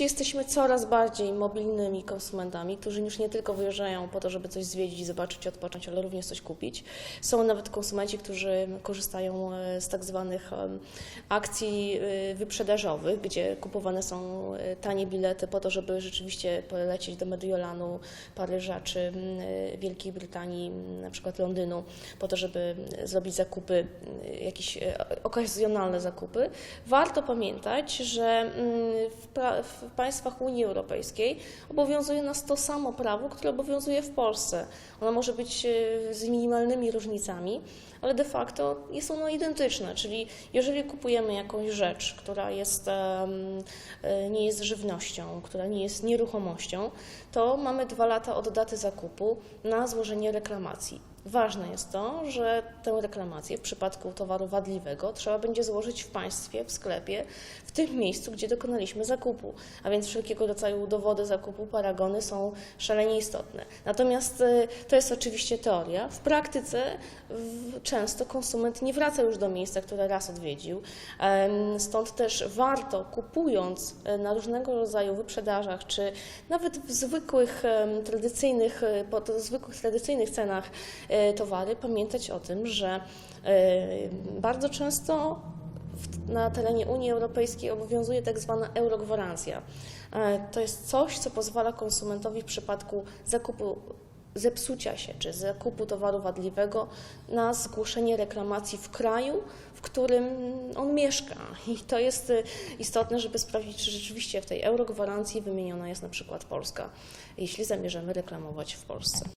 Jesteśmy coraz bardziej mobilnymi konsumentami, którzy już nie tylko wyjeżdżają po to, żeby coś zwiedzić, zobaczyć, odpocząć, ale również coś kupić. Są nawet konsumenci, którzy korzystają e, z tak zwanych akcji e, wyprzedażowych, gdzie kupowane są e, tanie bilety po to, żeby rzeczywiście polecieć do Mediolanu, Paryża czy Wielkiej Brytanii, na przykład Londynu, po to, żeby zrobić zakupy, jakieś okazjonalne zakupy. Warto pamiętać, że w, w państwach Unii Europejskiej obowiązuje nas to samo prawo, które obowiązuje w Polsce. Ono może być e, z minimalnymi różnicami, ale de facto jest ono identyczne, czyli jeżeli kupujemy jakąś rzecz, która jest, e, nie jest żywnością, która nie jest nieruchomością, to mamy dwa lata od daty zakupu na złożenie reklamacji. Ważne jest to, że tę reklamację w przypadku towaru wadliwego trzeba będzie złożyć w państwie, w sklepie, w tym miejscu, gdzie dokonaliśmy zakupu. A więc wszelkiego rodzaju dowody zakupu, paragony są szalenie istotne. Natomiast e, to jest oczywiście teoria. W praktyce często konsument nie wraca już do miejsca, które raz odwiedził. Stąd też warto, kupując e, na różnego rodzaju wyprzedażach, czy nawet w zwykłych, tradycyjnych, e, po zwykłych, tradycyjnych cenach towary, pamiętać o tym, że e, bardzo często na terenie Unii Europejskiej obowiązuje tak zwana eurogwarancja. E, To jest coś, co pozwala konsumentowi w przypadku zakupu zepsucia się czy zakupu towaru wadliwego na zgłoszenie reklamacji w kraju, w którym on mieszka. I to jest e, istotne, żeby sprawdzić, czy rzeczywiście w tej eurogwarancji wymieniona jest na przykład Polska, jeśli zamierzamy reklamować w Polsce.